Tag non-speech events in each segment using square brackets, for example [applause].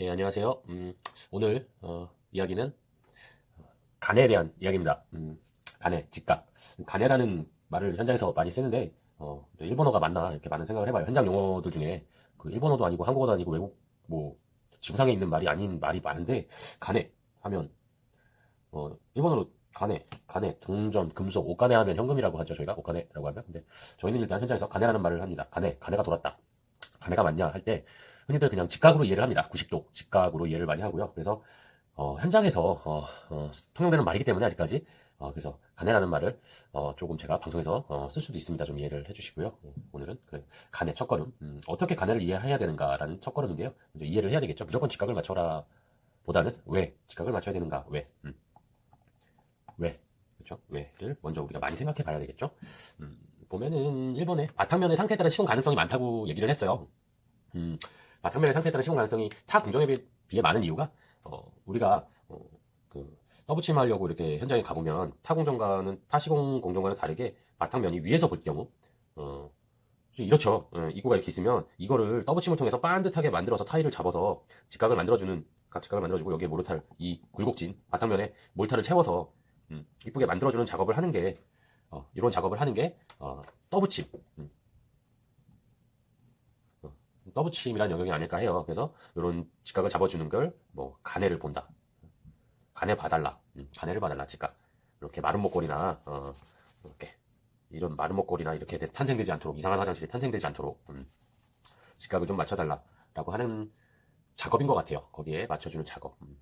예, 안녕하세요. 음, 오늘 어, 이야기는 간에 대한 이야기입니다. 음, 간에, 직각. 간에라는 말을 현장에서 많이 쓰는데 어, 일본어가 맞나 이렇게 많은 생각을 해봐요. 현장 용어들 중에 그 일본어도 아니고 한국어도 아니고 외국 뭐 지구상에 있는 말이 아닌 말이 많은데 간에 하면 어, 일본어로 간에, 간에, 동전, 금속, 옷간에 하면 현금이라고 하죠. 저희가 옷간에라고 하면. 근데 저희는 일단 현장에서 간에라는 말을 합니다. 간에, 간에가 돌았다. 간에가 맞냐 할 때 흔히들 그냥 직각으로 이해를 합니다. 90도 직각으로 이해를 많이 하고요. 그래서 어, 현장에서 어, 어, 통용되는 말이기 때문에 아직까지 어, 그래서 간에라는 말을 어, 조금 제가 방송에서 어, 쓸 수도 있습니다. 좀 이해를 해주시고요. 어, 오늘은 그래, 간의 첫걸음 음, 어떻게 간에를 이해해야 되는가라는 첫걸음인데요. 먼저 이해를 해야 되겠죠. 무조건 직각을 맞춰라 보다는 왜 직각을 맞춰야 되는가 왜 음. 왜 그렇죠? 왜를 먼저 우리가 많이 생각해 봐야 되겠죠. 음, 보면은 일본의 바탕면의 상태에 따라 시공 가능성이 많다고 얘기를 했어요. 음, 바탕면의 상태에 따라 시공 가능성이 타 공정에 비- 비해 많은 이유가 어, 우리가 어, 그 더블침하려고 이렇게 현장에 가보면 타 공정과는 타 시공 공정과는 다르게 바탕면이 위에서 볼 경우 어, 이렇죠. 어, 이구가 이렇게 있으면 이거를 더블침을 통해서 반듯하게 만들어서 타일을 잡아서 직각을 만들어주는 각 직각을 만들어주고 여기에 모르탈 이 굴곡진 바탕면에 몰타를 채워서 음, 이쁘게 만들어주는 작업을 하는 게 어, 이런 작업을 하는 게 어, 더블침 음. 어, 더블침이라는 영역이 아닐까 해요. 그래서 이런 직각을 잡아주는 걸 뭐 간해를 본다. 간해 봐달라. 음, 간해를 봐달라. 직각. 이렇게 마른 목걸이나 어, 이렇게 이런 마른 목걸이나 이렇게 돼- 탄생되지 않도록 이상한 화장실이 탄생되지 않도록 음, 직각을 좀 맞춰달라라고 하는 작업인 것 같아요. 거기에 맞춰주는 작업. 음.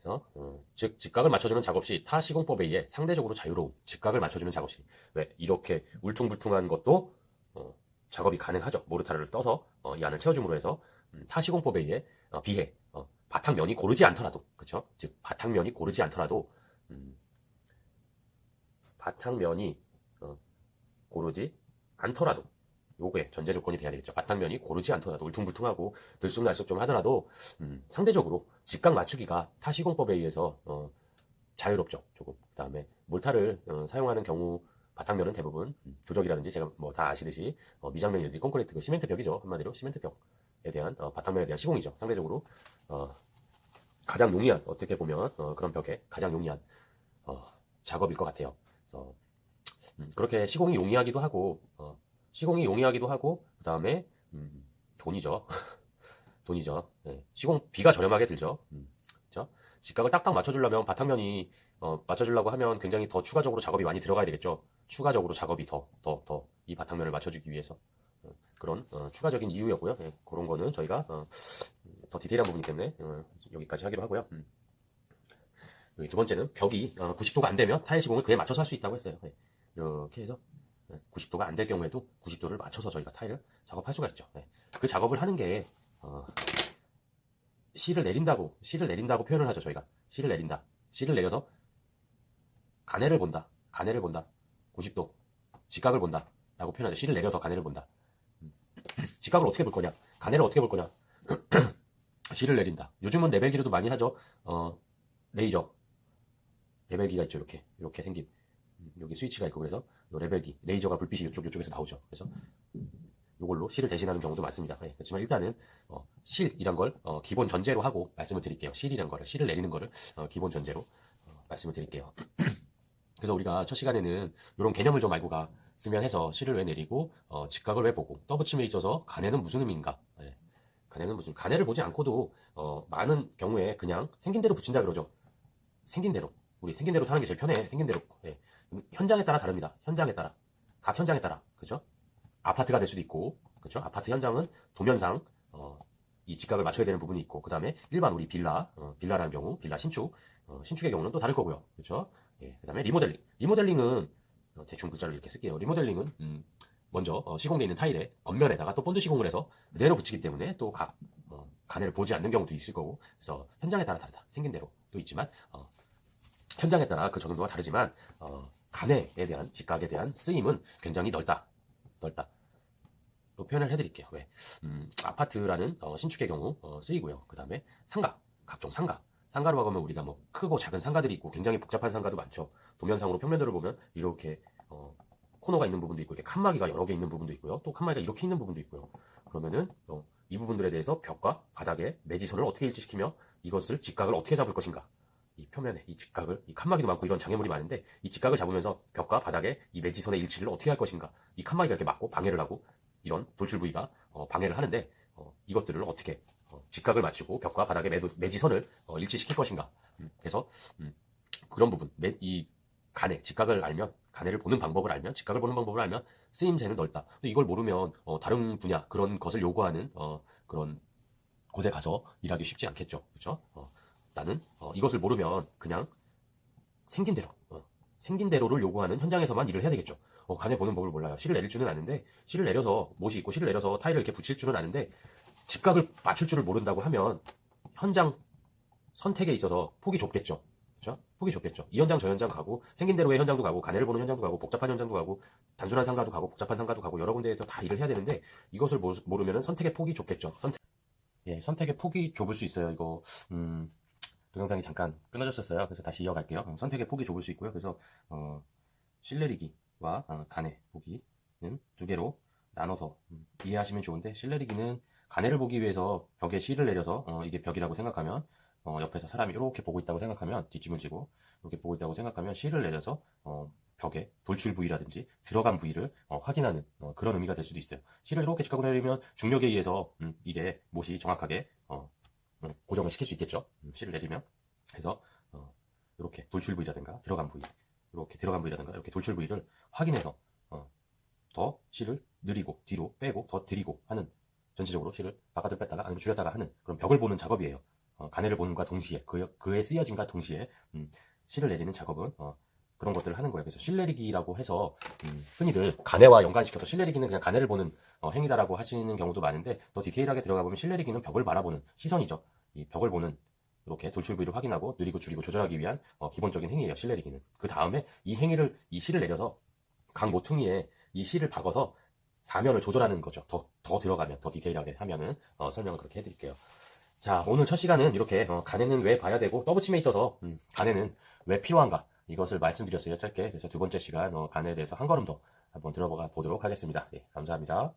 그래서 어, 즉 직각을 맞춰주는 작업 시 타 시공법에 의해 상대적으로 자유로운 직각을 맞춰주는 작업 시 왜 이렇게 울퉁불퉁한 것도 어, 작업이 가능하죠. 모르타르를 떠서 어, 이 안을 채워줌으로 해서 음, 타 시공법에 의해 어, 비해 어, 바탕면이 고르지 않더라도 그렇죠. 즉 바탕면이 고르지 않더라도 음, 바탕면이 어, 고르지 않더라도 요게 전제 조건이 돼야 되겠죠. 바탕면이 고르지 않더라도 울퉁불퉁하고 들쑥날쑥 좀 하더라도 음, 상대적으로 직각 맞추기가 타시공법에 의해서 어, 자유롭죠. 조금. 그다음에 몰타를 어, 사용하는 경우 바탕면은 대부분 음, 조적이라든지 제가 뭐 다 아시듯이 어, 미장면이든지 콘크리트 그 시멘트 벽이죠. 한마디로 시멘트 벽에 대한 어, 바탕면에 대한 시공이죠. 상대적으로 어, 가장 용이한 어떻게 보면 어, 그런 벽에 가장 용이한 어, 작업일 것 같아요. 그래서 음, 그렇게 시공이 용이하기도 하고 어, 시공이 용이하기도 하고 그 다음에 음, 돈이죠. [laughs] 돈이죠. 예, 시공 비가 저렴하게 들죠. 음? 직각을 딱딱 맞춰주려면 바탕면이 어, 맞춰주려고 하면 굉장히 더 추가적으로 작업이 많이 들어가야 되겠죠. 추가적으로 작업이 더, 더, 더 이 바탕면을 맞춰주기 위해서 어, 그런 어, 추가적인 이유였고요. 예, 그런 거는 저희가 어, 더 디테일한 부분이기 때문에 어, 여기까지 하기로 하고요. 음. 두 번째는 벽이 어, 90도가 안 되면 타일 시공을 그에 맞춰서 할 수 있다고 했어요. 예, 이렇게 해서 90도가 안 될 경우에도 90도를 맞춰서 저희가 타일을 작업할 수가 있죠. 예, 그 작업을 하는 게 어, 씨를 내린다고 씨를 내린다고 표현을 하죠 저희가. 씨를 내린다. 씨를 내려서 가내를 본다. 가내를 본다. 90도. 직각을 본다. 라고 표현하죠. 씨를 내려서 가내를 본다. 음. 직각을 어떻게 볼 거냐? 가내를 어떻게 볼 거냐? [clears throat] 씨를 내린다. 요즘은 레벨기로도 많이 하죠. 어, 레이저. 레벨기가 있죠 이렇게. 이렇게 생긴. 음, 여기 스위치가 있고 그래서 요 레벨기. 레이저가 불빛이 이쪽 이쪽에서 나오죠. 그래서 이걸로 실을 대신하는 경우도 많습니다. 예, 그렇지만 일단은 어, 실이란 걸 어, 기본 전제로 하고 말씀을 드릴게요. 실이란 거를 실을 내리는 거를 어, 기본 전제로 어, 말씀을 드릴게요. [clears throat] 그래서 우리가 첫 시간에는 이런 개념을 좀 알고 갔으면 해서 실을 왜 내리고 어, 직각을 왜 보고 떠붙임에 있어서 간에는 무슨 의미인가? 예, 간에는 무슨 간에를 보지 않고도 어, 많은 경우에 그냥 생긴 대로 붙인다 그러죠. 생긴 대로 우리 생긴 대로 사는 게 제일 편해. 생긴 대로 예. 현장에 따라 다릅니다. 현장에 따라 각 현장에 따라 그죠? 아파트가 될 수도 있고, 그렇죠? 아파트 현장은 도면상 어, 이 직각을 맞춰야 되는 부분이 있고, 그 다음에 일반 우리 빌라, 어, 빌라라는 경우, 빌라 신축, 어, 신축의 경우는 또 다를 거고요, 그렇죠? 예, 그 다음에 리모델링, 리모델링은 어, 대충 글자를 이렇게 쓸게요. 리모델링은 음, 먼저 어, 시공되어 있는 타일에 겉면에다가 또 본드 시공을 해서 그대로 붙이기 때문에 또각 어, 간해를 보지 않는 경우도 있을 거고, 그래서 현장에 따라 다르다. 생긴 대로 또 있지만 어, 현장에 따라 그 적용도가 다르지만 어, 간해에 대한 직각에 대한 쓰임은 굉장히 넓다. 넓다. 또 표현을 해드릴게요. 왜? 음, 아파트라는 어, 신축의 경우 어, 쓰이고요. 그 다음에 상가, 각종 상가. 상가로 하면 우리가 뭐 크고 작은 상가들이 있고 굉장히 복잡한 상가도 많죠. 도면상으로 평면도를 보면 이렇게 어, 코너가 있는 부분도 있고 이렇게 칸막이가 여러 개 있는 부분도 있고요. 또 칸막이가 이렇게 있는 부분도 있고요. 그러면은 어, 이 부분들에 대해서 벽과 바닥의 매지선을 어떻게 일치시키며 이것을 직각을 어떻게 잡을 것인가. 이 표면에 이 직각을 이 칸막이도 많고 이런 장애물이 많은데 이 직각을 잡으면서 벽과 바닥의 이 매지선의 일치를 어떻게 할 것인가. 이 칸막이가 이렇게 막고 방해를 하고 이런 돌출 부위가 어, 방해를 하는데 어, 이것들을 어떻게 어, 직각을 맞추고 벽과 바닥의 매도, 매지선을 어, 일치시킬 것인가. 음, 그래서 음, 그런 부분, 매- 이 간의 직각을 알면 간해를 보는 방법을 알면 직각을 보는 방법을 알면 쓰임새는 넓다. 또 이걸 모르면 어, 다른 분야 그런 것을 요구하는 어, 그런 곳에 가서 일하기 쉽지 않겠죠. 그렇죠? 어, 나는 어, 이것을 모르면 그냥 생긴 대로 어, 생긴 대로를 요구하는 현장에서만 일을 해야 되겠죠. 어, 간에 보는 법을 몰라요. 실을 내릴 줄은 아는데 실을 내려서 못이 있고 실을 내려서 타일을 이렇게 붙일 줄은 아는데 직각을 맞출 줄을 모른다고 하면 현장 선택에 있어서 폭이 좁겠죠. 그렇죠? 폭이 좁겠죠. 이 현장 저 현장 가고 생긴 대로의 현장도 가고 간해를 보는 현장도 가고 복잡한 현장도 가고 단순한 상가도 가고 복잡한 상가도 가고 여러 군데에서 다 일을 해야 되는데 이것을 모르면 선택의 폭이 좁겠죠. 선택 예, 선택의 폭이 좁을 수 있어요. 이거 음, 동영상이 잠깐 끊어졌었어요. 그래서 다시 이어갈게요. 음, 선택의 폭이 좁을 수 있고요. 그래서 어, 실내리기와 어, 간해 보기는 두 개로 나눠서 음, 이해하시면 좋은데 실내리기는 간해를 보기 위해서 벽에 실을 내려서 어, 이게 벽이라고 생각하면 어, 옆에서 사람이 이렇게 보고 있다고 생각하면 뒷짐을 지고 이렇게 보고 있다고 생각하면 실을 내려서 어, 벽에 돌출 부위라든지 들어간 부위를 어, 확인하는 어, 그런 의미가 될 수도 있어요. 실을 이렇게 직각으로 내리면 중력에 의해서 음, 이게 못이 정확하게 어, 음, 고정을 시킬 수 있겠죠. 음, 실을 내리면 그래서 어, 이렇게 돌출 부위라든가 들어간 부위 이렇게 들어간 부위라든가 이렇게 돌출 부위를 확인해서 어, 더 실을 느리고 뒤로 빼고 더 들이고 하는 전체적으로 실을 바깥을 뺐다가 안으로 줄였다가 하는 그런 벽을 보는 작업이에요. 어, 간해를 보는과 동시에 그, 그에 쓰여진과 동시에 음, 실을 내리는 작업은 어, 그런 것들을 하는 거예요. 그래서 실내리기라고 해서 음, 흔히들 간해와 연관시켜서 실내리기는 그냥 간해를 보는 어, 행위다라고 하시는 경우도 많은데 더 디테일하게 들어가 보면 실내리 기는 벽을 바라보는 시선이죠. 이 벽을 보는 이렇게 돌출 부위를 확인하고 느리고 줄이고 조절하기 위한 어, 기본적인 행위예요. 실내리기는. 그 다음에 이 행위를 이 실을 내려서 강 모퉁이에 이 실을 박아서 사면을 조절하는 거죠. 더, 더 들어가면, 더 디테일하게 하면은, 어, 설명을 그렇게 해드릴게요. 자, 오늘 첫 시간은 이렇게, 어, 간에는 왜 봐야 되고, 떠붙임에 있어서, 음, 간에는 왜 필요한가, 이것을 말씀드렸어요. 짧게. 그래서 두 번째 시간, 어, 간에 대해서 한 걸음 더 한번 들어가 보도록 하겠습니다. 예, 감사합니다.